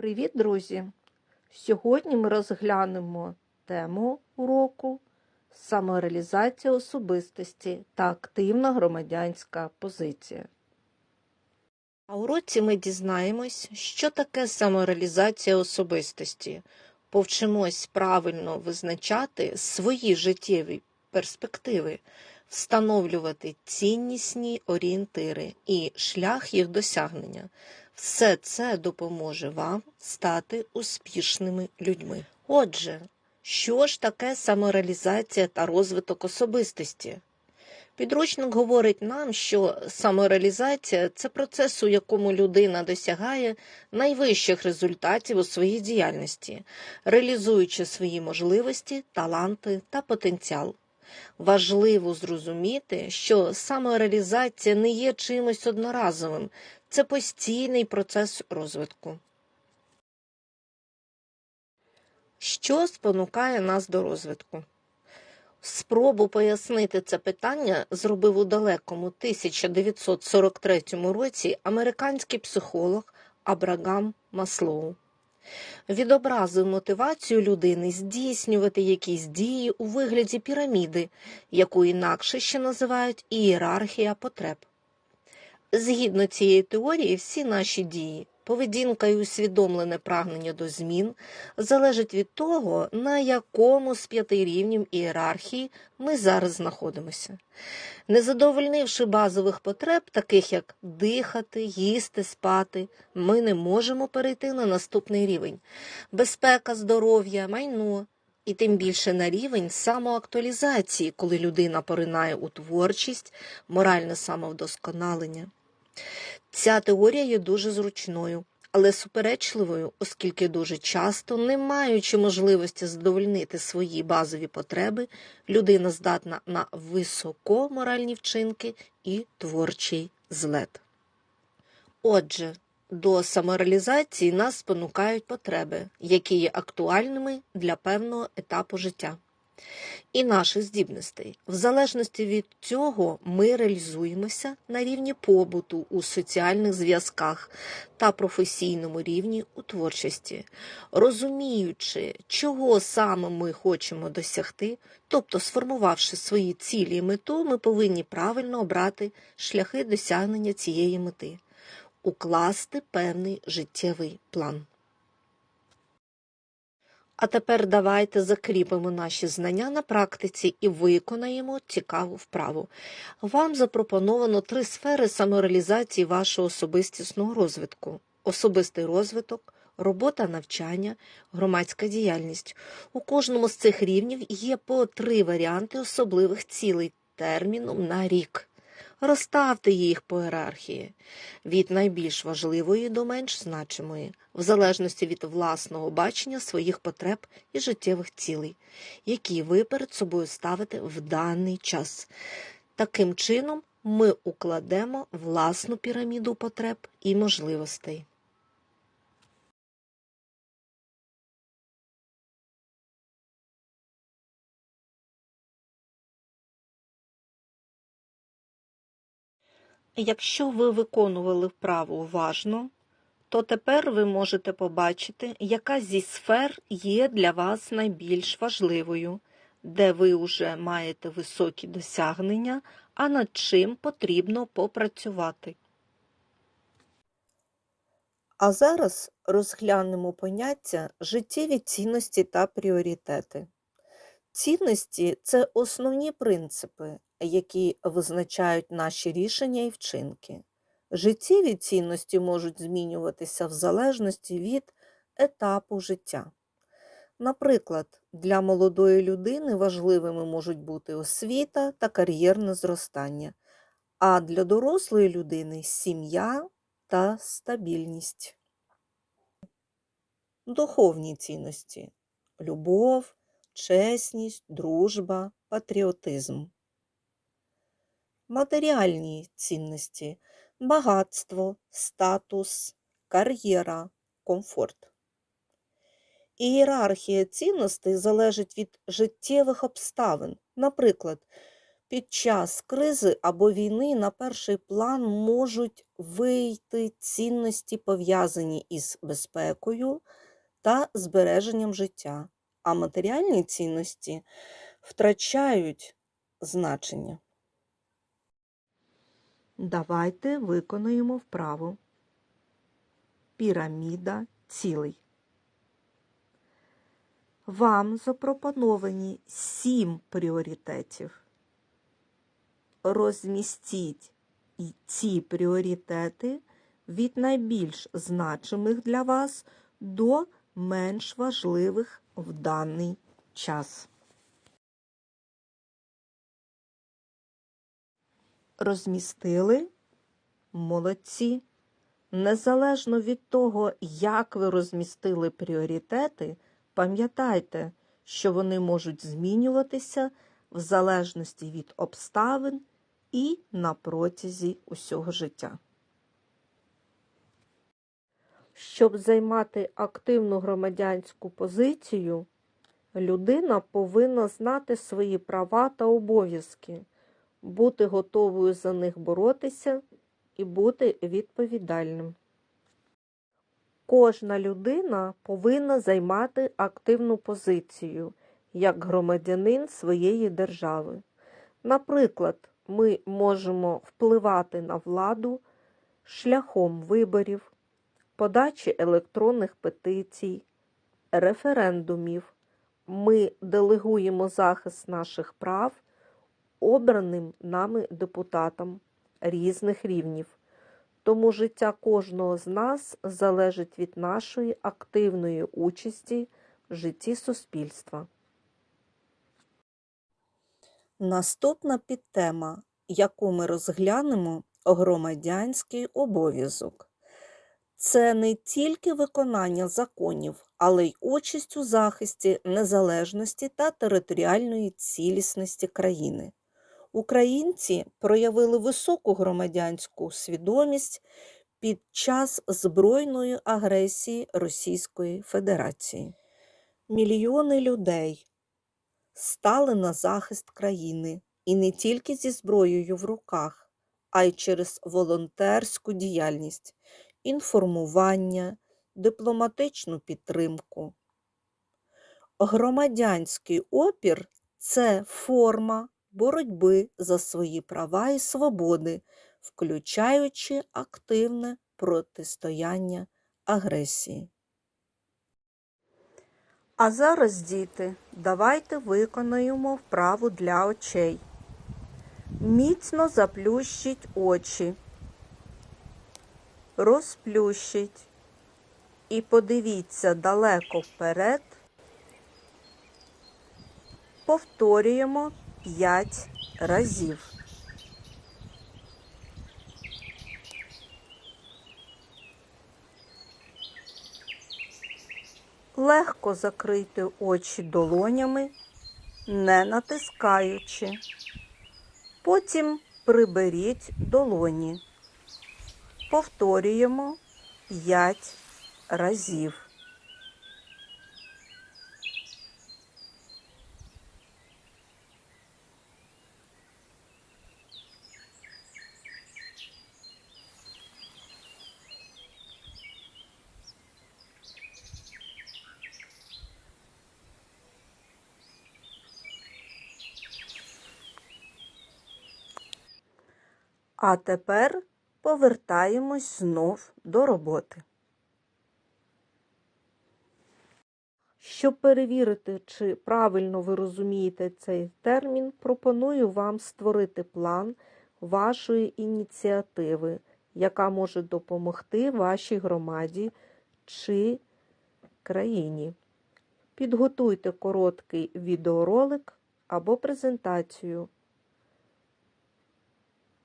Привіт, друзі! Сьогодні ми розглянемо тему уроку самореалізація особистості та активна громадянська позиція. На уроці ми дізнаємось, що таке самореалізація особистості, повчимось правильно визначати свої життєві перспективи, встановлювати ціннісні орієнтири і шлях їх досягнення. Все це допоможе вам стати успішними людьми. Отже, що ж таке самореалізація та розвиток особистості? Підручник говорить нам, що самореалізація це процес, у якому людина досягає найвищих результатів у своїй діяльності, реалізуючи свої можливості, таланти та потенціал. Важливо зрозуміти, що самореалізація не є чимось одноразовим, це постійний процес розвитку. Що спонукає нас до розвитку? Спробу пояснити це питання зробив у далекому 1943 році американський психолог Абрагам Маслоу. Відобразив мотивацію людини здійснювати якісь дії у вигляді піраміди, яку інакше ще називають ієрархія потреб. Згідно цієї теорії, всі наші дії, поведінка і усвідомлене прагнення до змін залежать від того, на якому з п'яти рівнів ієрархії ми зараз знаходимося. Не задовольнивши базових потреб, таких як дихати, їсти, спати, ми не можемо перейти на наступний рівень безпека, здоров'я, майно. І тим більше на рівень самоактуалізації, коли людина поринає у творчість, моральне самовдосконалення. Ця теорія є дуже зручною, але суперечливою, оскільки дуже часто, не маючи можливості задовольнити свої базові потреби, людина здатна на високоморальні вчинки і творчий злет. Отже, до самореалізації нас спонукають потреби, які є актуальними для певного етапу життя і наших здібностей. В залежності від цього ми реалізуємося на рівні побуту у соціальних зв'язках та професійному рівні у творчості, розуміючи, чого саме ми хочемо досягти, тобто сформувавши свої цілі і мету, ми повинні правильно обрати шляхи досягнення цієї мети, укласти певний життєвий план. А тепер давайте закріпимо наші знання на практиці і виконаємо цікаву вправу. Вам запропоновано три сфери самореалізації вашого особистісного розвитку: особистий розвиток, робота навчання, громадська діяльність. У кожному з цих рівнів є по три варіанти особливих цілей терміном на рік. Розставте їх по ієрархії від найбільш важливої до менш значимої, в залежності від власного бачення своїх потреб і життєвих цілей, які ви перед собою ставите в даний час. Таким чином, ми укладемо власну піраміду потреб і можливостей. Якщо ви виконували вправу уважно, то тепер ви можете побачити, яка зі сфер є для вас найбільш важливою, де ви вже маєте високі досягнення, а над чим потрібно попрацювати. А зараз розглянемо поняття життєві цінності та пріоритети. Цінності це основні принципи, які визначають наші рішення і вчинки. Життєві цінності можуть змінюватися в залежності від етапу життя. Наприклад, для молодої людини важливими можуть бути освіта та кар'єрне зростання, а для дорослої людини сім'я та стабільність. Духовні цінності любов, чесність, дружба, патріотизм. Матеріальні цінності багатство, статус, кар'єра, комфорт. Ієрархія цінностей залежить від життєвих обставин. Наприклад, Під час кризи або війни на перший план можуть вийти цінності, пов'язані із безпекою та збереженням життя, а матеріальні цінності втрачають значення. Давайте виконуємо вправу. Піраміда цілий. Вам запропоновані сім пріоритетів. Розмістіть ці пріоритети від найбільш значимих для вас до менш важливих в даний час. Розмістили? Молодці. Незалежно від того, як ви розмістили пріоритети, пам'ятайте, що вони можуть змінюватися в залежності від обставин і на протязі усього життя. Щоб займати активну громадянську позицію, людина повинна знати свої права та обов'язки, бути готовою за них боротися і бути відповідальним. Кожна людина повинна займати активну позицію як громадянин своєї держави. Наприклад, ми можемо впливати на владу шляхом виборів, подачі електронних петицій, референдумів. Ми делегуємо захист наших прав обраним нами депутатам різних рівнів. Тому життя кожного з нас залежить від нашої активної участі в житті суспільства. Наступна підтема, яку ми розглянемо, громадянський обов'язок. Це не тільки виконання законів, але й участь у захисті незалежності та територіальної цілісності країни. Українці проявили високу громадянську свідомість під час збройної агресії Російської Федерації. Мільйони людей стали на захист країни і не тільки зі зброєю в руках, а й через волонтерську діяльність, інформування, дипломатичну підтримку. Громадянський опір це форма боротьби за свої права і свободи, включаючи активне протистояння агресії. А зараз, діти, давайте виконаємо вправу для очей. Міцно заплющіть очі, розплющіть і подивіться далеко вперед. Повторюємо 5 разів. Легко закрийте очі долонями, не натискаючи. Потім приберіть долоні. Повторюємо 5 разів. А тепер повертаємось знов до роботи. Щоб перевірити, чи правильно ви розумієте цей термін, пропоную вам створити план вашої ініціативи, яка може допомогти вашій громаді чи країні. Підготуйте короткий відеоролик або презентацію.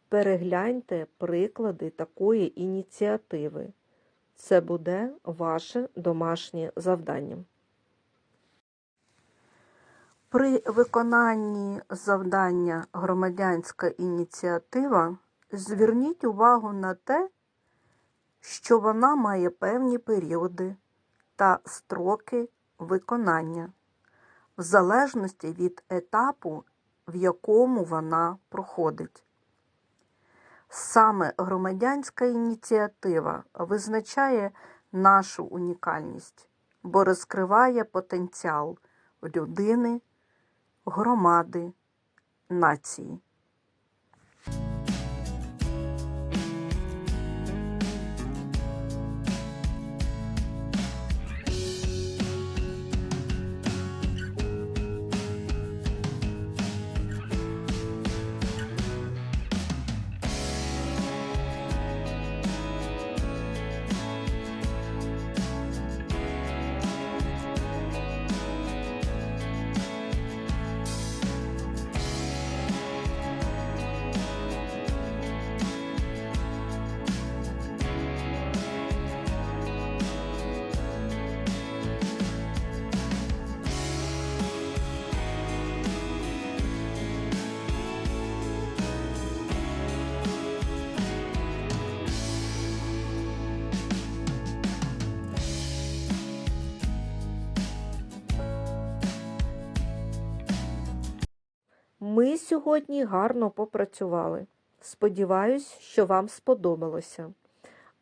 Перегляньте приклади такої ініціативи. Це буде ваше домашнє завдання. При виконанні завдання громадянська ініціатива зверніть увагу на те, що вона має певні періоди та строки виконання в залежності від етапу в якому вона проходить. Саме громадянська ініціатива визначає нашу унікальність, бо розкриває потенціал людини, громади, нації. Ми сьогодні гарно попрацювали. Сподіваюсь, що вам сподобалося.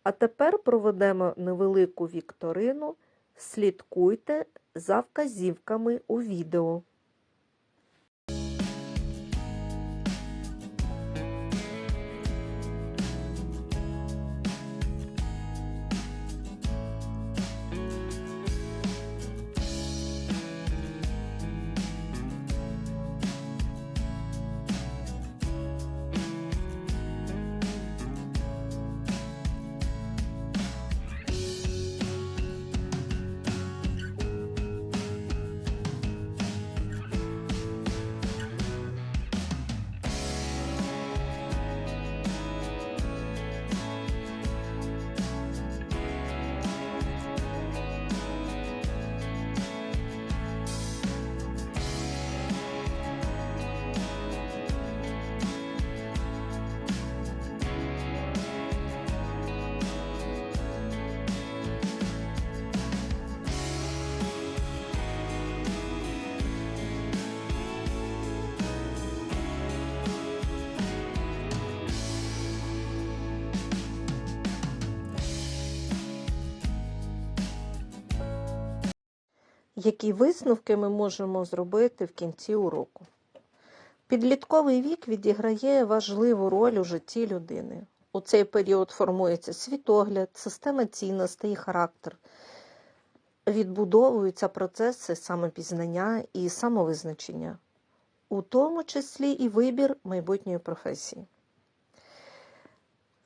А тепер проведемо невелику вікторину. Слідкуйте за вказівками у відео. Які висновки ми можемо зробити в кінці уроку? Підлітковий вік відіграє важливу роль у житті людини. У цей період формується світогляд, система цінностей і характер. Відбудовуються процеси самопізнання і самовизначення, у тому числі і вибір майбутньої професії.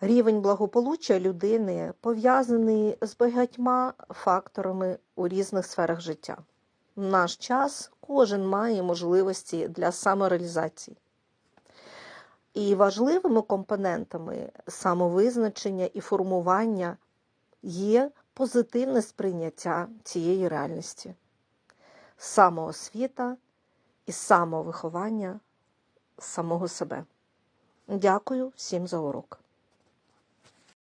Рівень благополуччя людини пов'язаний з багатьма факторами у різних сферах життя. В наш час кожен має можливості для самореалізації. І важливими компонентами самовизначення і формування є позитивне сприйняття цієї реальності, самоосвіта і самовиховання самого себе. Дякую всім за урок.